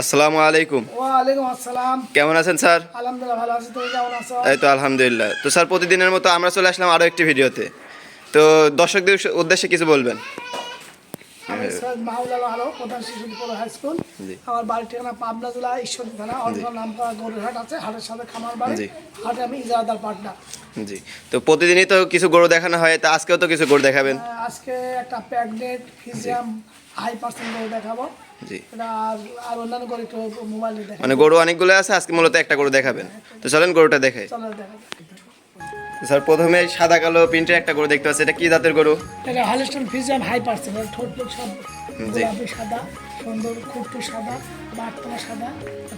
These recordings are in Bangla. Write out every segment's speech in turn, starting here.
আসসালামু আলাইকুম। ওয়ালাইকুম আসসালাম। কেমন আছেন স্যার? আলহামদুলিল্লাহ ভালো আছি। তুমি কেমন আছো? এই তো আলহামদুলিল্লাহ। তো স্যার প্রতিদিনের মতো আমরা চলে আসলাম আরও একটি ভিডিওতে। তো দর্শকদের উদ্দেশ্যে কিছু বলবেন? সৈয়দ প্রধান শিশু বিদ্যালয় হাই স্কুল। আমার বাড়ির ঠিকানা পাবনা জেলা ঈশ্বরী থানা অন্য নাম আছে হাটের সাথে খামার বাড়ি। হাটে আমি ইজারাদার পার্টনার। জি। তো প্রতিদিনই তো কিছু গরু দেখানো হয় তা আজকেও তো কিছু গরু দেখাবেন। আজকে একটা প্যাগনেট ফিজিয়াম হাই পার্সেন্ট গরু দেখাবো। জি। আর আর অন্যান্য গরু একটু মোবাইলে দেখাবো মানে গরু অনেকগুলো আছে আজকে মূলত একটা গরু দেখাবেন। তো চলেন গরুটা দেখাই। চলো দেখাবো তো স্যার প্রথমে সাদা কালো প্রিন্টের একটা গরু দেখতে পাচ্ছি। এটা কি জাতের গরু? এটা হলিস্টন ফিজিয়াম হাই পার্সেন্ট ঠোঁট সব। গোলাপি সাদা সুন্দর খুঁটটু সাদা বাটতলা সাদা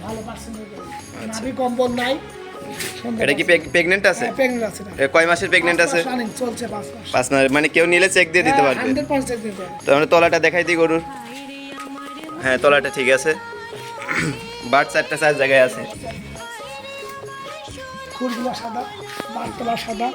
ভালো পার্সেন্টের গরু। নাভি কম্বল নাই আচ্ছা। এটা কি প্রেগনেন্ট আছে? প্রেগনেন্ট আছে কয় মাসের প্রেগনেন্ট আছে? চলছে পাঁচ মাস। মানে কেউ নিলে চেক দিয়ে দিতে পারবে। পার্সেন্ট দিতে তো আমরা তলাটা দেখাই দিই গরুর। হ্যাঁ তলাটা ঠিক আছে। বাট চারটা চার জায়গায় আছে। খুরগুলো সাদা বাটতলা সাদা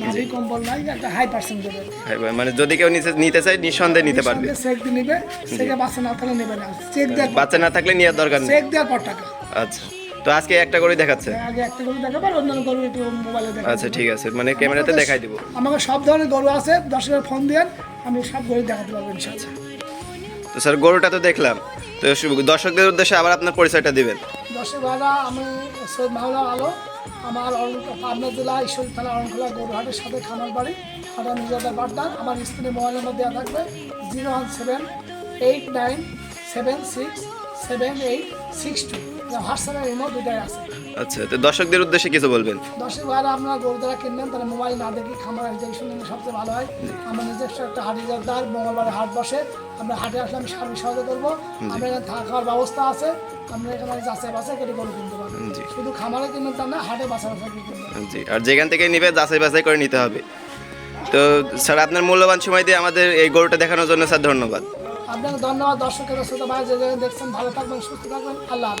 নাভি কম্বল নাই একটা হাই পার্সেন্ট দেবে হ্যাঁ মানে যদি কেউ নিতে নিতে চায় নিঃসন্দেহে নিতে পারবে। চেক দিয়ে নিবে চেকে বাচ্চা না থাকলে নেবে না। চেক দেওয়ার বাচ্চা না থাকলে নেওয়ার দরকার নেই। চেক দেওয়ার পর টাকা। আচ্ছা। তো আজকে একটা করে দেখাচ্ছে? আগে একটা গরু দেখাবো আর অন্যান্য গরু একটু মোবাইলে দেখাবো। আচ্ছা ঠিক আছে। মানে ক্যামেরাতে দেখাই দিব। আমাকে সব ধরনের গরু আছে দর্শকের ফোন দেন আমি সব গরু দেখাতে পারব ইনশাআল্লাহ। তো স্যার গরুটা তো দেখলাম। তো দর্শকদের উদ্দেশ্যে আবার আপনার পরিচয়টা দিবেন। দর্শক ভাইরা আমি সৈয়দ মাহুলা আলো আমার পাবনা জেলা ঈশ্বরী থানা অরণখোলা গরুহাটের সাথে খামার বাড়ি, হাটা নিজেদের বাড্ডা আমার স্ক্রিনে মোবাইল নম্বর দেওয়া থাকবে, zero one seven eight nine seven six seven eight six two. হোয়াটসঅ্যাপের ইমো দুটাই আছে। আচ্ছা তো দর্শকদের উদ্দেশ্যে কিছু বলবেন? দর্শক ভাইরা আপনারা গরু যারা কিনবেন তারা মোবাইল না দেখে খামার দেখে শুনলে সবচেয়ে ভালো হয়। আমার নিজস্ব একটা হাট ইজারদার মঙ্গলবারে হাট বসে আমরা হাটে আসলে আমি সার্ভিস সহযোগিতা করব। আমরা এখানে থাকার ব্যবস্থা আছে আমরা এখানে যাচাই বাছাই কেটে গরু কিনতে পারবেন। শুধু খামারে কিনবেন তা না হাটে বাছাই বাছাই কিনবেন। জি আর যেখান থেকে নিবে যাচাই বাছাই করে নিতে হবে। তো স্যার আপনার মূল্যবান সময় দিয়ে আমাদের এই গরুটা দেখানোর জন্য স্যার ধন্যবাদ। আপনাকে ধন্যবাদ দর্শকের শ্রোতা ভাই যে দেখছেন ভালো থাকবেন সুস্থ থাকবেন আল্লাহ।